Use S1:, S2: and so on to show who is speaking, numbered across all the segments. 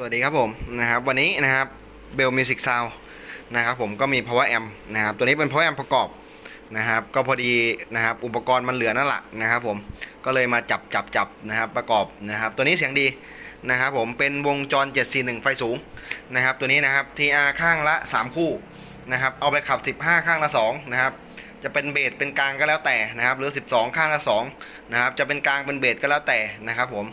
S1: สวัสดีครับผมนะครับวันนี้นะครับเบลมิวสิกซาวนะครับผมก็มี power amp นะครับตัวนี้เป็น power amp ประกอบนะครับก็พอดีนะครับอุปกรณ์มันเหลือนั่นแหละนะครับผมก็เลยมาจับจับจับนะครับประกอบนะครับตัวนี้เสียงดีนะครับผมเป็นวงจร 741 ไฟสูงนะครับตัวนี้นะครับ TR ข้างละ 3 คู่นะครับเอาไปขับ 15 ข้างละ2นะครับจะเป็นเบสเป็นกลางก็แล้วแต่นะครับหรือ 12 ข้างละ2นะครับจะเป็นกลางเป็นเบสก็แล้วแต่นะครับผม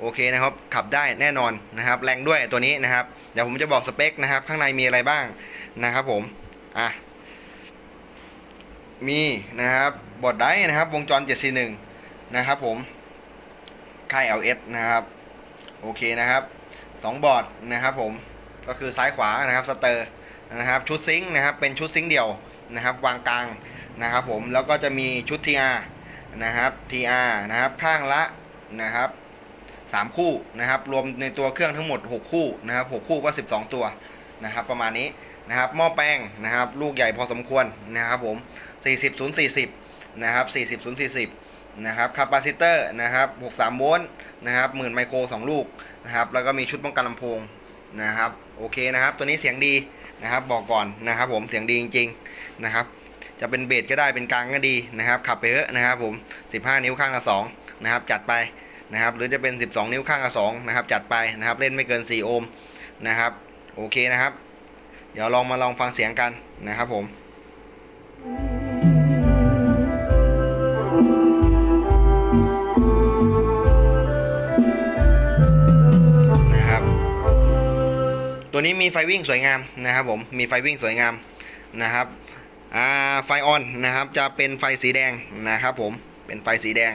S1: โอเคนะครับ ขับได้แน่นอนนะครับ แรงด้วยตัวนี้นะครับ เดี๋ยวผมจะบอกสเปคนะครับ ข้างในมีอะไรบ้างนะครับผม อะ มีนะครับบอร์ดไดร์นะครับ วงจร 741 นะครับผม ค่าย LS นะครับ โอเคนะครับสองบอร์ดนะครับผม ก็คือซ้ายขวานะครับ สเตอร์นะครับ ชุดซิงค์นะครับ เป็นชุดซิงค์เดี่ยวนะครับ วางกลางนะครับผม แล้วก็จะมีชุด TR นะครับ TR นะครับ ข้างละนะครับ สามคู่นะครับรวมในตัวเครื่องทั้งหมด 6 คู่นะครับ6คู่ก็ 12 ตัวนะครับประมาณนี้นะครับหม้อแป้งนะครับลูกใหญ่พอสมควรนะครับผม 40 0 40นะครับ40 0 40นะครับคาปาซิเตอร์นะครับ63โวลต์นะครับหมื่นไมโคร 2 ลูกนะครับแล้วก็มีชุดป้องกันลำโพงนะครับโอเคนะครับ ตัวนี้เสียงดีนะครับบอกก่อนนะครับผมเสียงดีจริงๆนะครับจะเป็นเบสก็ได้เป็นกลางก็ดีนะครับขับไปเถอะนะครับผม 15 นิ้วข้างละ2นะครับจัดไป นะครับหรือจะเป็น 12 นิ้วข้างละ2นะครับจัดไปนะครับเล่นไม่เกิน 4 โอห์มนะครับโอเคนะครับ เดี๋ยวลองมาลองฟังเสียงกันนะครับผมนะครับตัวนี้มีไฟวิ่งสวยงามนะครับผมมีไฟวิ่งสวยงามนะครับไฟออนนะครับจะเป็นไฟสีแดงนะครับผมเป็นไฟสีแดง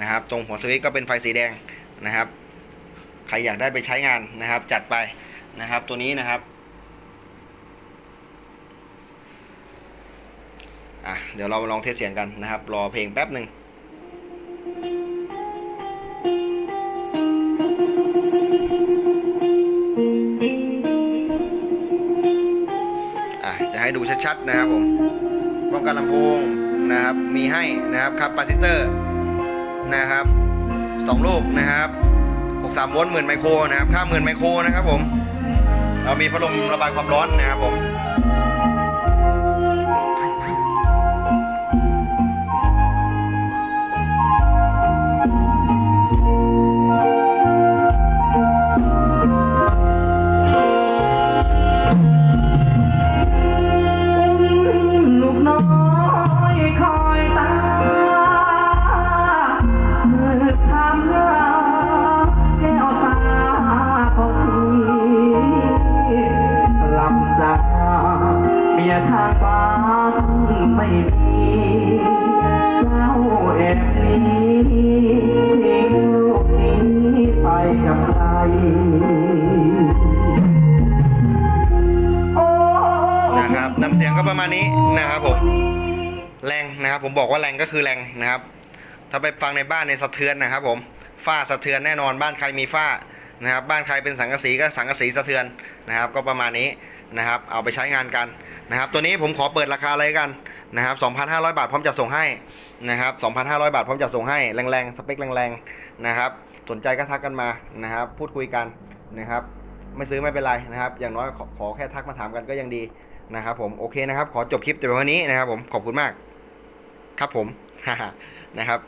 S1: นะครับตรงหัวสวิตช์ก็เป็นไฟสีแดงนะครับ ใครอยากได้ไปใช้งานนะครับ จัดไปนะครับตัวนี้นะครับอะเดี๋ยวเรามาลองเทสเสียงกันนะครับ รอเพลงแป๊บหนึ่งอะจะให้ดูชัดๆนะครับผมป้องกันลำโพงนะครับ มีให้นะครับคาปาซิเตอร์ นะครับสองลูกนะครับ63โวลต์หมื่นไมโครนะครับ ค่าหมื่นไมโครนะครับผม เรามีพัดลมระบายความร้อนนะครับผม
S2: มียทางบ้านไม่มีเจ้าแอบนี้ทิ้งลูกนี้ไปกับใคร
S1: นะครับน้ำเสียงก็ประมาณนี้นะครับผมแรงนะครับ ผมบอกว่าแรงก็คือแรงนะครับ ถ้าไปฟังในบ้านในสะเทือนนะครับ ผมฝ้าสะเทือนแน่นอนบ้านใครมีฝ้านะครับ บ้านใครเป็นสังกะสีก็สังกะสีสะเทือนนะครับ ก็ประมาณนี้ นะครับ เอาไปใช้งานกันนะครับ ตัวนี้ผมขอเปิดราคาเลยกันนะครับ 2,500 บาทพร้อมจัดส่งให้นะครับ 2,500 บาทพร้อมจัดส่งให้แรงๆ สเปคแรงๆนะครับ สนใจก็ทักกันมานะครับ พูดคุยกันนะครับ ไม่ซื้อไม่เป็นไรนะครับ อย่างน้อยขอขอแค่ทักมาถามกันก็ยังดีนะครับ ผม โอเคนะครับ ขอจบคลิปแต่เพียงเท่านี้นะครับ ผม ขอบคุณมาก ครับผม นะครับ